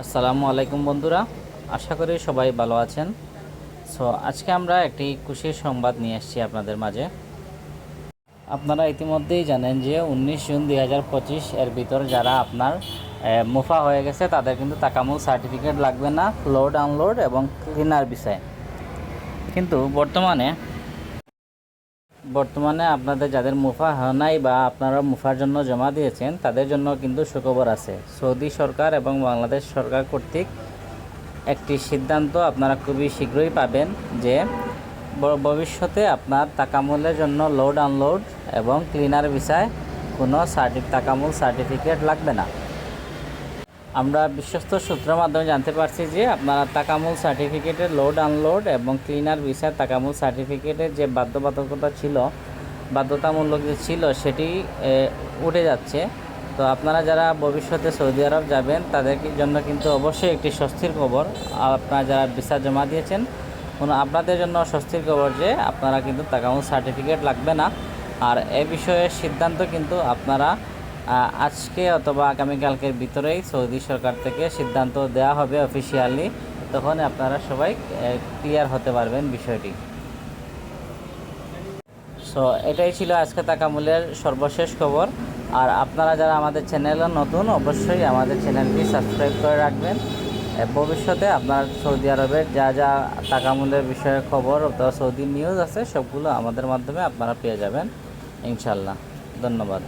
আসসালামু আলাইকুম বন্ধুরা, আশা করি সবাই ভালো আছেন। সো আজকে আমরা একটি খুশির সংবাদ নিয়ে এসেছি আপনাদের মাঝে। আপনারা ইতিমধ্যেই জানেন যে উনিশ জুন দু হাজার পঁচিশ এর ভিতর যারা আপনার মুফা হয়ে গেছে, তাদের কিন্তু তাকামুল সার্টিফিকেট লাগবে না লোড আনলোড এবং ক্লিনার বিষয়। কিন্তু বর্তমানে বর্তমানে আপনাদের যাদের মুফা হয় নাই বা আপনারা মুফার জন্য জমা দিয়েছেন, তাদের জন্য কিন্তু সুখবর আছে। সৌদি সরকার এবং বাংলাদেশ সরকার কর্তৃক একটি সিদ্ধান্ত আপনারা খুবই শীঘ্রই পাবেন যে ভবিষ্যতে আপনার তাকামুলের জন্য লোড আনলোড এবং ক্লিনার ভিসায় কোনো সার্টি তাকামুল সার্টিফিকেট লাগবে না। আমরা বিশ্বস্ত সূত্রের মাধ্যমে জানতে পারছি যে আপনারা তাকামুল সার্টিফিকেটের লোড আনলোড এবং ক্লিনার ভিসার তাকামুল সার্টিফিকেটের যে বাধ্যবাধকতা ছিল, বাধ্যতামূলক যে ছিল সেটি উঠে যাচ্ছে। তো আপনারা যারা ভবিষ্যতে সৌদি আরব যাবেন তাদের জন্য কিন্তু অবশ্যই একটি স্বস্তির খবর। আপনারা যারা ভিসা জমা দিয়েছেন, কোনো আপনাদের জন্য স্বস্তির খবর যে আপনারা কিন্তু তাকামুল সার্টিফিকেট লাগবে না। আর এ বিষয়ে সিদ্ধান্ত কিন্তু আপনারা আজকে অথবা আগামীকালকের ভিতরেই সৌদি সরকার থেকে সিদ্ধান্ত দেওয়া হবে অফিসিয়ালি তখন আপনারা সবাই ক্লিয়ার হতে পারবেন বিষয়টি। সো এটাই ছিল আজকে তাকামুলের সর্বশেষ খবর। আর আপনারা যারা আমাদের চ্যানেলে নতুন, অবশ্যই আমাদের চ্যানেলটি সাবস্ক্রাইব করে রাখবেন। ভবিষ্যতে আপনার সৌদি আরবের যা যা তাকামুলের বিষয়ে খবর অথবা সৌদি নিউজ আছে, সবগুলো আমাদের মাধ্যমে আপনারা পেয়ে যাবেন। ইনশাল্লাহ ধন্যবাদ।